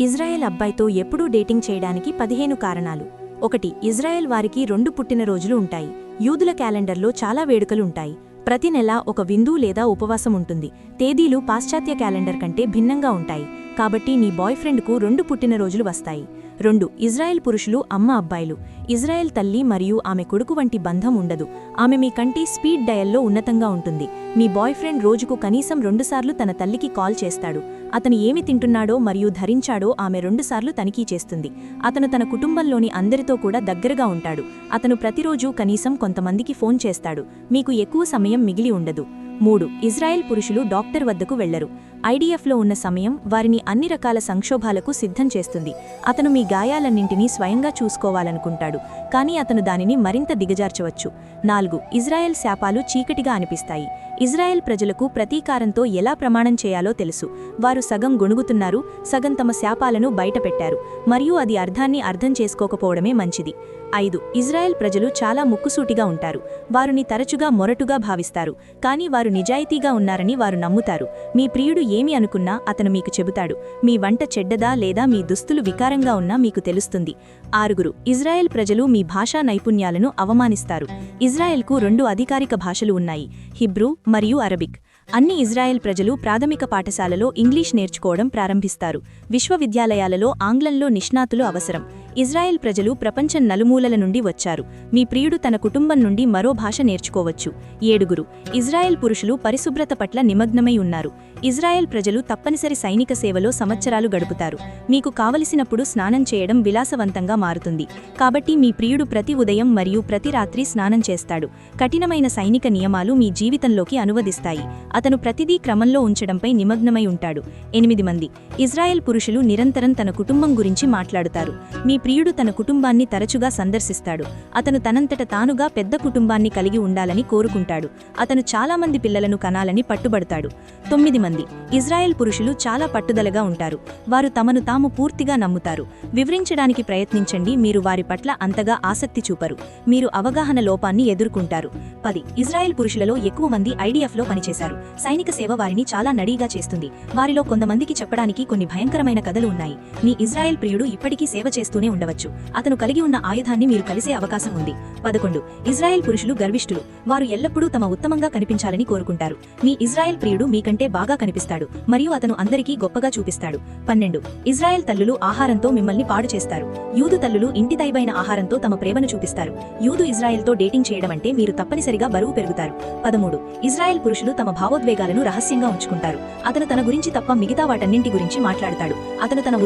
Israel అబ్బాయితో ఎప్పుడూ dating చేయడానికి పదిహేను కారణాలు. ఒకటి ఇజ్రాయెల్ వారికి రెండు పుట్టినరోజులు ఉంటాయి. యూదుల క్యాలెండర్లో చాలా వేడుకలు ఉంటాయి. ప్రతి నెల ఒక విందు లేదా ఉపవాసం ఉంటుంది. తేదీలు పాశ్చాత్య క్యాలెండర్ కంటే భిన్నంగా ఉంటాయి. కాబట్టి నీ బాయ్ ఫ్రెండ్కు రెండు పుట్టినరోజులు వస్తాయి. రెండు ఇజ్రాయెల్ పురుషులు అమ్మ అబ్బాయిలు. ఇజ్రాయెల్ తల్లి మరియు ఆమె కొడుకు వంటి బంధం ఉండదు. ఆమె మీ కంటే స్పీడ్ డయల్లో ఉన్నతంగా ఉంటుంది. మీ బాయ్ ఫ్రెండ్ రోజుకు కనీసం రెండుసార్లు తన తల్లికి కాల్ చేస్తాడు. అతను ఏమి తింటున్నాడో మరియు ధరించాడో ఆమె రెండుసార్లు తనిఖీ చేస్తుంది. అతను తన కుటుంబంలోని అందరితో కూడా దగ్గరగా ఉంటాడు. అతను ప్రతిరోజూ కనీసం కొంతమందికి ఫోన్ చేస్తాడు. మీకు ఎక్కువ సమయం మిగిలి ఉండదు. మూడు ఇజ్రాయెల్ పురుషులు డాక్టర్ వద్దకు వెళ్ళరు. ఐడీఎఫ్లో ఉన్న సమయం వారిని అన్ని రకాల సంక్షోభాలకు సిద్ధం చేస్తుంది. అతను మీ గాయాలన్నింటినీ స్వయంగా చూసుకోవాలనుకుంటాడు. కానీ అతను దానిని మరింత దిగజార్చవచ్చు. నాలుగు ఇజ్రాయెల్ శాపాలు చీకటిగా అనిపిస్తాయి. ఇజ్రాయెల్ ప్రజలకు ప్రతీకారంతో ఎలా ప్రమాణం చేయాలో తెలుసు. వారు సగం గొణుగుతున్నారు సగం తమ శాపాలను బయటపెట్టారు మరియు అది అర్థాన్ని అర్థం చేసుకోకపోవడమే మంచిది. ఐదు ఇజ్రాయెల్ ప్రజలు చాలా ముక్కుసూటిగా ఉంటారు. వారిని తరచుగా మొరటుగా భావిస్తారు కానీ వారు నిజాయితీగా ఉన్నారని వారు నమ్ముతారు. మీ ప్రియుడు ఏమి అనుకున్నా అతను మీకు చెబుతాడు. మీ వంట చెడ్డదా లేదా మీ దుస్తులు వికారంగా ఉన్నా మీకు తెలుస్తుంది. ఆరుగురు ఇజ్రాయెల్ ప్రజలు మీ భాషా నైపుణ్యాలను అవమానిస్తారు. ఇజ్రాయెల్కు రెండు అధికారిక భాషలు ఉన్నాయి. హిబ్రూ మరియు అరబిక్. అన్ని ఇజ్రాయెల్ ప్రజలు ప్రాథమిక పాఠశాలలో ఇంగ్లీష్ నేర్చుకోవడం ప్రారంభిస్తారు. విశ్వవిద్యాలయాలలో ఆంగ్లంలో నిష్ణాతులు అవసరం. ఇజ్రాయెల్ ప్రజలు ప్రపంచం నలుమూలల నుండి వచ్చారు. మీ ప్రియుడు తన కుటుంబం నుండి మరో భాష నేర్చుకోవచ్చు. ఏడుగురు. ఇజ్రాయెల్ పురుషులు పరిశుభ్రత పట్ల నిమగ్నమై ఉన్నారు. ఇజ్రాయెల్ ప్రజలు తప్పనిసరి సైనిక సేవలో సంవత్సరాలు గడుపుతారు. మీకు కావలసినప్పుడు స్నానం చేయడం విలాసవంతంగా మారుతుంది. కాబట్టి మీ ప్రియుడు ప్రతి ఉదయం మరియు ప్రతి రాత్రి స్నానం చేస్తాడు. కఠినమైన సైనిక నియమాలు మీ జీవితంలోకి అనువదిస్తాయి. అతను ప్రతిదీ క్రమంలో ఉంచడంపై నిమగ్నమై ఉంటాడు. ఎనిమిది మంది. ఇజ్రాయెల్ పురుషులు నిరంతరం తన కుటుంబం గురించి మాట్లాడుతారు. మీ ప్రియుడు తన కుటుంబాన్ని తరచుగా సందర్శిస్తాడు. అతను తనంతట తానుగా పెద్ద కుటుంబాన్ని కలిగి ఉండాలని కోరుకుంటాడు. అతను చాలామంది పిల్లలను కనాలని పట్టుబడతాడు. తొమ్మిది మంది. ఇజ్రాయెల్ పురుషులు చాలా పట్టుదలగా ఉంటారు. వారు తమను తాము పూర్తిగా నమ్ముతారు. వివరించడానికి ప్రయత్నించండి. మీరు వారి పట్ల అంతగా ఆసక్తి చూపరు. మీరు అవగాహన లోపాన్ని ఎదుర్కొంటారు. పది. ఇజ్రాయెల్ పురుషులలో ఎక్కువ మంది ఐడిఎఫ్లో పనిచేశారు. సైనిక సేవ వారిని చాలా నడీగా చేస్తుంది. వారిలో కొంతమందికి చెప్పడానికి కొన్ని భయంకరమైన కథలు ఉన్నాయి. మీ ఇజ్రాయెల్ ప్రియుడు ఇప్పటికీ సేవ చేస్తూనే ఉండవచ్చు. అతను కలిగి ఉన్న ఆయుధాన్ని మీరు కలిసే అవకాశం ఉంది. పదకొండు. ఇజ్రాయెల్ పురుషులు గర్విష్ఠులు వారు ఎల్లప్పుడూ తమ ఉత్తమంగా కనిపించాలని కోరుకుంటారు. మీ ఇజ్రాయెల్ ప్రియుడు మీకంటే బాగా కనిపిస్తాడు మరియు అతను అందరికీ గొప్పగా చూపిస్తాడు. పన్నెండు. ఇజ్రాయెల్ తల్లులు ఆహారంతో మిమ్మల్ని పాడు చేస్తారు. యూదు తల్లులు ఇంటి దైవైన ఆహారంతో తమ ప్రేమను చూపిస్తారు. యూదు ఇజ్రాయెల్తో డేటింగ్ చేయడం అంటే మీరు తప్పనిసరిగా బరువు పెరుగుతారు. పదమూడు. ఇజ్రాయెల్ పురుషులు తమ భావోద్వేగాలను రహస్యంగా ఉంచుకుంటారు. అతను తన గురించి తప్ప మిగతా వాటన్నింటి గురించి మాట్లాడతాడు. అతను తన